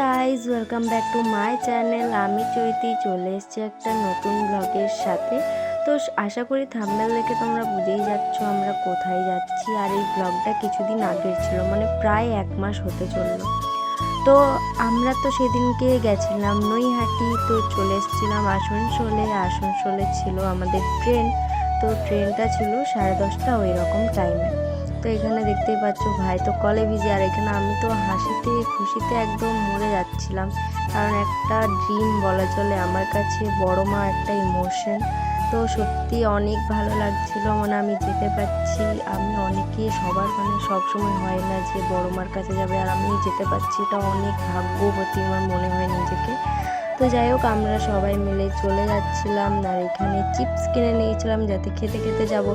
Guys welcome back to my channel আমি চৈতি, চলে এসেছি একটা নতুন ব্লগের সাথে। তো আশা করি থাম্বনেল দেখে তোমরা বুঝেই যাচ্ছ আমরা কোথায় যাচ্ছি। আর এই ব্লগটা কিছুদিন আগের ছিল মানে প্রায় এক মাস হতে চলল। তো আমরা তো সেদিনকে গেছিলাম নৈহাটি, তো চলে এসেছিলাম আসানসোলে। আসানসোলে ছিল আমাদের ট্রেন তো ট্রেনটা ছিল সাড়ে দশটা ওই রকম টাইমে তো এখানে দেখতেই পাচ্ছ, ভাই তো কলে ভিজে। আর এখানে আমি তো হাসিতে, খুশিতে একদম মরে যাচ্ছিলাম। কারণ একটা ড্রিম বলা চলে আমার কাছে, বড় মা একটা ইমোশন তো সত্যি অনেক ভালো লাগছিল মানে আমি যেতে পারছি। আমি অনেকে সবার মানে সবসময় হয় না যে বড় মার কাছে যাবে, আর আমি যেতে পারছি। এটা অনেক ভাগ্যবতী আমার মনে হয় নিজেকে। তো যাই হোক, আমরা সবাই মিলে চলে যাচ্ছিলাম, আর এখানে চিপস কিনে নিয়েছিলাম, যাতে খেতে খেতে যাব।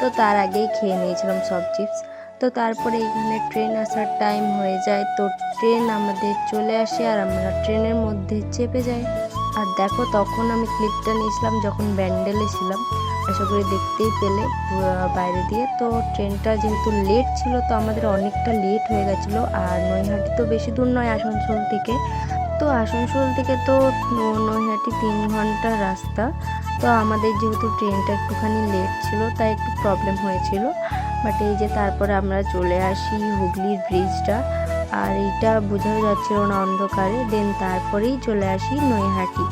তো তার আগেই খেয়ে নিয়েছিলাম সব চিপস তো তারপরে এখানে ট্রেন আসার টাইম হয়ে যায়। তো ট্রেন আমাদের চলে আসে আর আমরা ট্রেনের মধ্যে চেপে যাই। আর দেখো তখন আমি ক্লিপটা নিয়েছিলাম যখন ব্যান্ডেলে ছিলাম। আশা করি দেখতেই পেলে বাইরে দিয়ে। তো ট্রেনটা যেহেতু লেট ছিল, তো আমাদের অনেকটা লেট হয়ে গেছিল। আর নৈহাটি তো বেশি দূর নয় আসানসোল থেকে। তো আসানসোল থেকে তো নৈহাটি তিন ঘণ্টার রাস্তা। তো আমাদের যেহেতু ট্রেনটা একটুখানি লেট ছিল, তাই একটু প্রবলেম হয়েছিল। বাট এই যে তারপরে আমরা চলে আসি হুগলির ব্রিজটা আর এইটা বোঝাও যাচ্ছিল না অন্ধকারে। দেন তারপরেই চলে আসি নৈহাটি।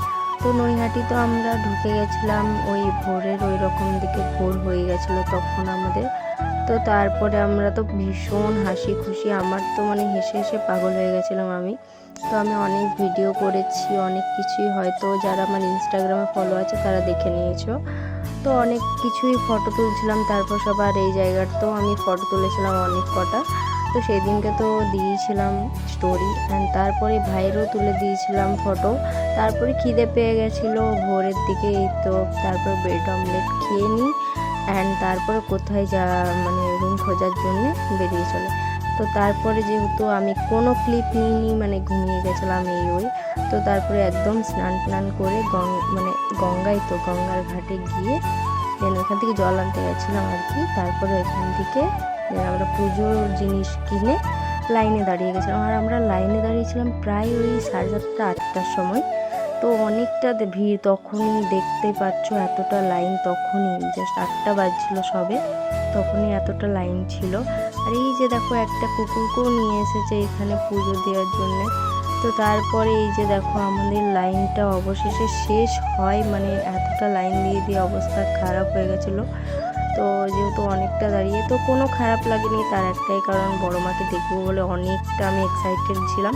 তো নৈহাটি তো আমরা ঢুকে গেছিলাম ওই ভোরের ওই রকম দিকে ভোর হয়ে গেছিল তখন আমাদের। তো তারপরে আমরা তো ভীষণ হাসি খুশি। আমার তো মানে হেসে হেসে পাগল হয়ে গেছিলাম আমি। তো আমি অনেক ভিডিও করেছি, অনেক কিছুই হয়তো যারা আমার ইনস্টাগ্রামে ফলো আছে তারা দেখে নিয়েছো। তো অনেক কিছুই ফটো তুলছিলাম, তারপর সবার এই জায়গার তো আমি ফটো তুলেছিলাম অনেক কটা। তো সেই দিনকে তো দিয়েছিলাম স্টোরি অ্যান্ড তারপরে ভাইয়েরও তুলে দিয়েছিলাম ফটো তারপরে খিদে পেয়ে গেছিল, ভোরের দিকে এই তো তারপর ব্রেড অমলেট খেয়ে নিই। অ্যান্ড তারপরে কোথায় যা মানে রুম খোঁজার জন্যে বেরিয়ে চলে। তো তারপরে যেহেতু আমি কোনো ক্লিপ নিইনি মানে ঘুমিয়ে গেছিলাম এই ওই, তো তারপরে একদম স্নান টান করে গং মানে গঙ্গায় তো, গঙ্গার ঘাটে গিয়ে দেন ওখান থেকে জল আনতে গেছিলাম আর কি। তারপরে ওইখান থেকে আমরা পুজোর জিনিস কিনে লাইনে দাঁড়িয়ে গেছিলাম। আর আমরা লাইনে দাঁড়িয়েছিলাম প্রায় ওই সাড়ে সাতটা, আটটার সময়। তো অনেকটা ভিড় তখনই দেখতে পাচ্ছ এতটা লাইন তখনই। জাস্ট আটটা বাজছিল সবে, তখনই এতটা লাইন ছিল। আর এই যে দেখো, একটা কুকুরকেও নিয়ে এসেছে এখানে পুজো দেওয়ার জন্যে। তো তারপরে এই যে দেখো, আমাদের লাইনটা অবশেষে শেষ হয়। মানে এতটা লাইন দিয়ে দিয়ে অবস্থা খারাপ হয়ে গেছিল। তো যেহেতু অনেকটা দাঁড়িয়ে, তো কোনো খারাপ লাগেনি তার একটাই কারণ বড় মাকে দেখব বলে অনেকটা আমি এক্সাইটেড ছিলাম।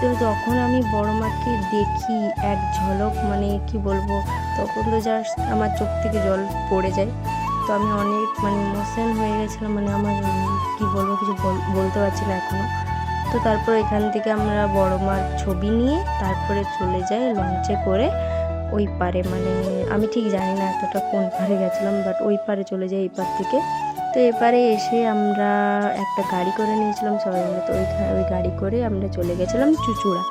তো যখন আমি বড় মাকে দেখি, এক ঝলক মানে কি বলব, তখন তো জাস্ট আমার চোখ থেকে জল পড়ে যায়। তো আমি অনেক মানে ইমোশন হয়ে গেছিলাম মানে আমার কি বলব, কিছু বল- বলতে পারছি না এখনও তো তারপর এখান থেকে আমরা বড় মার ছবি নিয়ে তারপরে চলে যাই লঞ্চে করে ওই পারে। মানে আমি ঠিক জানি না এতটা কোন পারে গেছিলাম বাট ওই পারে চলে যাই এই পার থেকে। তো এবারে এসে আমরা একটা গাড়ি করে নিয়েছিলাম, সবাই মিলে তো ওইখানে ওই গাড়ি করে আমরা চলে গেছিলাম চুচুড়া।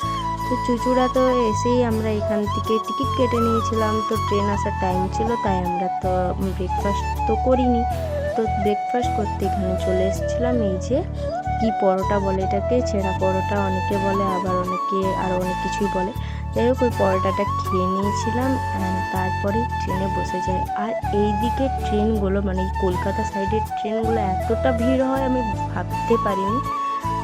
তো চুচুড়া তো এসেই আমরা এখান থেকে টিকিট কেটে নিয়েছিলাম, তো ট্রেন আসার টাইম ছিল, তাই আমরা তো ব্রেকফাস্ট তো করিনি। তো ব্রেকফাস্ট করতে এখানে চলে এসেছিলাম, এই যে কি পরোটা বলে এটাকে ছেঁড়া পরোটা অনেকে বলে, আবার অনেকে আরও অনেক কিছুই বলে। যাই হোক ওই পরোটাটা খেয়ে নিয়েছিলাম তারপরে ট্রেনে বসে যাই। আর এই দিকে ট্রেনগুলো মানে কলকাতা সাইডের ট্রেনগুলো এতটা ভিড় হয়, আমি ভাবতে পারিনি।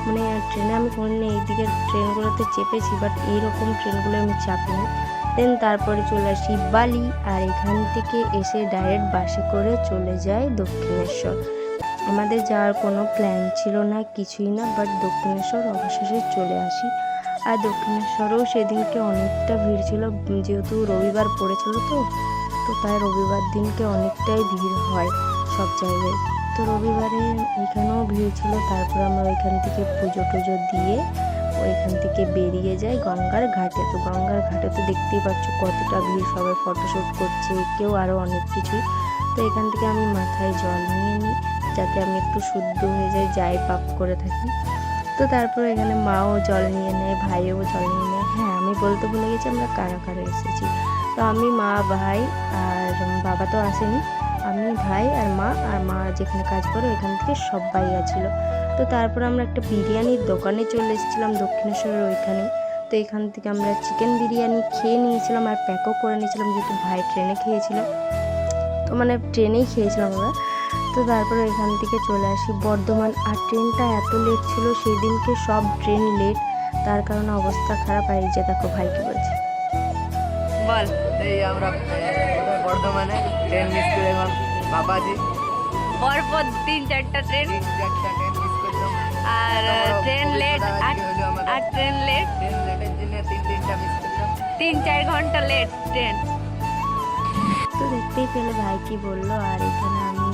মানে ট্রেনে আমি কোনোদিন এই দিকের ট্রেনগুলোতে চেপেছি বাট এইরকম ট্রেনগুলো আমি চাপিনি। দেন তারপরে চলে আসি বালি, আর এখান থেকে এসে ডাইরেক্ট বাসে করে চলে যাই দক্ষিণেশ্বর। আমাদের যাওয়ার কোনো প্ল্যান ছিল না, কিছুই না বাট দক্ষিণেশ্বর অবশেষে চলে আসি। আর দক্ষিণেশ্বরেও সেদিনকে অনেকটা ভিড় ছিল। যেহেতু রবিবার পড়েছিল তো তো তাই রবিবার দিনকে অনেকটাই ভিড় হয় সব জায়গায়। তো রবিবারে এখানেও ভিড় ছিল, তারপর আমরা ওইখান থেকে পুজো টুজো দিয়ে ওইখান থেকে বেরিয়ে যাই গঙ্গার ঘাটে। তো গঙ্গার ঘাটে তো দেখতেই পাচ্ছ কতটা ভিড়, সবাই ফটোশ্যুট করছে, কেউ আরও অনেক কিছুই। তো এখান থেকে আমি মাথায় জল নিয়ে নিই, যাতে আমি একটু শুদ্ধ হয়ে যাই যাই পাপ করে থাকি। তো তারপর এখানে মাও জল নিয়ে নেয়, ভাইও জল নিয়ে নেয়। হ্যাঁ আমি বলতে ভুলে গেছি, আমরা কারা কারা এসেছি। তো আমি মা, ভাই আর বাবা তো আসেনি। আমি, ভাই আর মা আর মা যেখানে কাজ করে ওইখান থেকে সবাই আছিল তো তারপর আমরা একটা বিরিয়ানির দোকানে চলে এসেছিলাম দক্ষিণেশ্বরের ওইখানে। তো এখান থেকে আমরা চিকেন বিরিয়ানি খেয়ে নিয়েছিলাম আর প্যাকও করে নিয়েছিলাম, যেহেতু ভাই ট্রেনে খেয়েছিল। তো মানে ট্রেনেই খেয়েছিলাম আমরা। তো তারপরে এখান থেকে চলে আসি। বর্ধমান আর ট্রেনটা এত লেট ছিল সেই দিনকে সব ট্রেন লেট তার কারণে অবস্থা খারাপ। আর এই যে দেখো ভাই কি বলছে। বল এই আমরা বর্ধমানে ট্রেন মিস করে এখন বাবাজি। পরপর তিন চারটা ট্রেন তিন চারটা ট্রেন মিস করলাম। আর ট্রেন লেট আর আর ট্রেন লেট ট্রেন লেটের জন্য তিন তিনটা মিস করলাম। তিন চার ঘণ্টা লেট ট্রেন তো দেখতেই পেলে ভাই কি বলল। আর এখানে আমি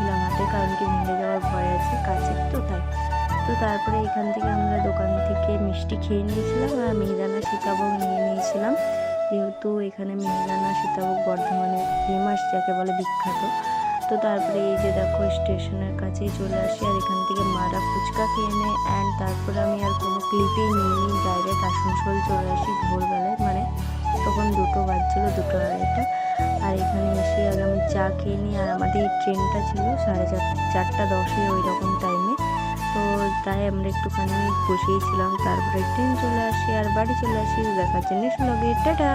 নিয়েছিলাম হাতে কারণ কি ভেঙে যাওয়ার ভয় আছে, কাছের তো তাই। তো তারপরে এখান থেকে আমরা দোকান থেকে মিষ্টি খেয়ে নিয়েছিলাম আর মিহিদানা সীতাভোগ নিয়ে নিয়েছিলাম। যেহেতু এখানে মিহিদানা সীতাভোগ বর্ধমানে ফেমাস, যাকে বলে বিখ্যাত। তো তারপরে এই যে দেখো, স্টেশনের কাছেই চলে আসি আর এখান থেকে মারা ফুচকা খেয়ে নেয় অ্যান্ড তারপরে আমি আর কোনো ক্লিপেই নিয়ে নিই ডাইরেক্ট আসানসোল চলে আসি ভোরবেলায়। মানে তখন দুটো বাজছিল, দুটো আড়াইটা। আর এখানে এসে আগে আমি চা খেয়ে নিই। আর আমাদের ট্রেনটা ছিল সাড়ে চার, চারটা দশে ওই রকম টাইমে তো তাই আমরা একটুখানি বসেইছিলাম তারপরে ট্রেন চলে আসি আর বাড়ি চলে আসি। দেখার জন্য টাটা!